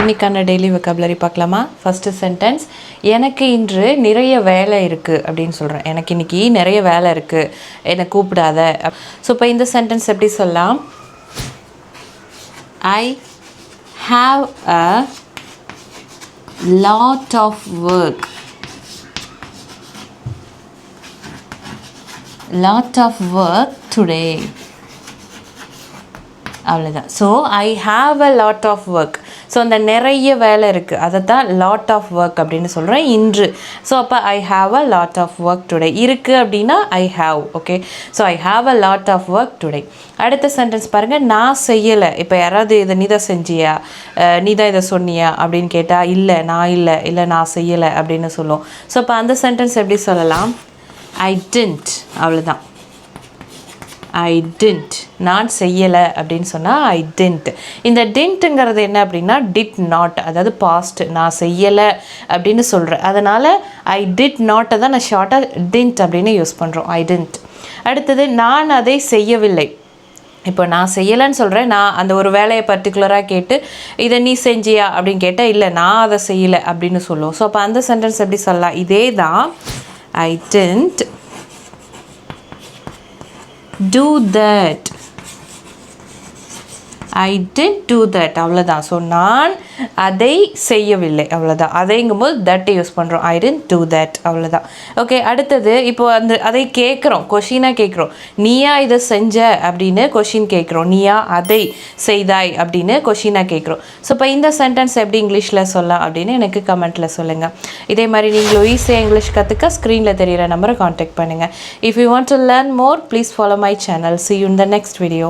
இன்னைக்கான டெய்லி வெக்கபுலரி பார்க்கலாமா? First sentence எனக்கு இன்று நிறைய வேலை இருக்குது அப்படின்னு சொல்கிறேன் எனக்கு இன்னைக்கு நிறைய வேலை இருக்குது என்னை கூப்பிடாத. ஸோ இப்போ இந்த சென்டென்ஸ் எப்படி சொல்லலாம்? I have a lot of work lot of work today அவ்வளோதான் so I have a lot of work so அந்த நிறைய வேலை இருக்குது அதை தான் லாட் ஆஃப் ஒர்க் அப்படின்னு சொல்கிறேன் இன்று. ஸோ அப்போ I have a lot of work today இருக்குது அப்படின்னா I have okay so I have a lot of work today அடுத்த சென்டென்ஸ் பாருங்கள் நான் செய்யலை. இப்போ யாராவது இதை நீ தான் செஞ்சியா? நீ தான் இதை சொன்னியா? அப்படின்னு கேட்டால் இல்லை நான் இல்லை. இல்லை நான் செய்யலை. அப்படின்னு சொல்லுவோம் ஸோ அப்போ அந்த சென்டென்ஸ் எப்படி சொல்லலாம்? ஐ டென்ட் அவ்வளோதான் ஐ டென்ட் நான் செய்யலை அப்படின்னு சொன்னால் ஐ டென்ட் இந்த டென்ட்டுங்கிறது என்ன அப்படின்னா டிட் நாட் அதாவது பாஸ்ட் நான் செய்யலை அப்படின்னு சொல்கிறேன் அதனால் ஐ டிட் நாட்டை தான் நான் ஷார்ட்டாக டென்ட் அப்படின்னு யூஸ் பண்ணுறோம் ஐ டென்ட் அடுத்தது நான் அதை செய்யவில்லை. இப்போ நான் செய்யலைன்னு சொல்கிறேன் நான் அந்த ஒரு வேலையை பர்டிகுலராக கேட்டு இதை நீ செஞ்சியா அப்படின்னு கேட்டால் இல்லை நான் அதை செய்யலை அப்படின்னு சொல்லுவோம். ஸோ அப்போ அந்த சென்டென்ஸ் எப்படி சொல்லலாம்? இதே தான் I didn't do that I didn't do that அவ்வளோதான் ஸோ நான் அதை செய்யவில்லை. அவ்வளோதான் அதைங்கும்போது தட் யூஸ் பண்ணுறோம் ஐ டென்ட் டூ தட் அவ்வளோதான் ஓகே அடுத்தது இப்போ அந்த அதை கேட்குறோம். கொஷினாக கேட்குறோம். நீயா இதை செஞ்ச அப்படின்னு கொஷின் கேட்குறோம். நீயா அதை செய்தாய் அப்படின்னு கொஷினாக கேட்குறோம். ஸோ இப்போ இந்த சென்டென்ஸ் எப்படி இங்கிலீஷில் சொல்லலாம் அப்படின்னு எனக்கு கமெண்ட்டில் சொல்லுங்கள் இதே மாதிரி நீங்களும் ஈஸியாக இங்கிலீஷ் கற்றுக்க ஸ்க்ரீனில் தெரியிற நம்பரை காண்டாக்ட் பண்ணுங்கள் if you want to learn more please follow my channel see you in the next video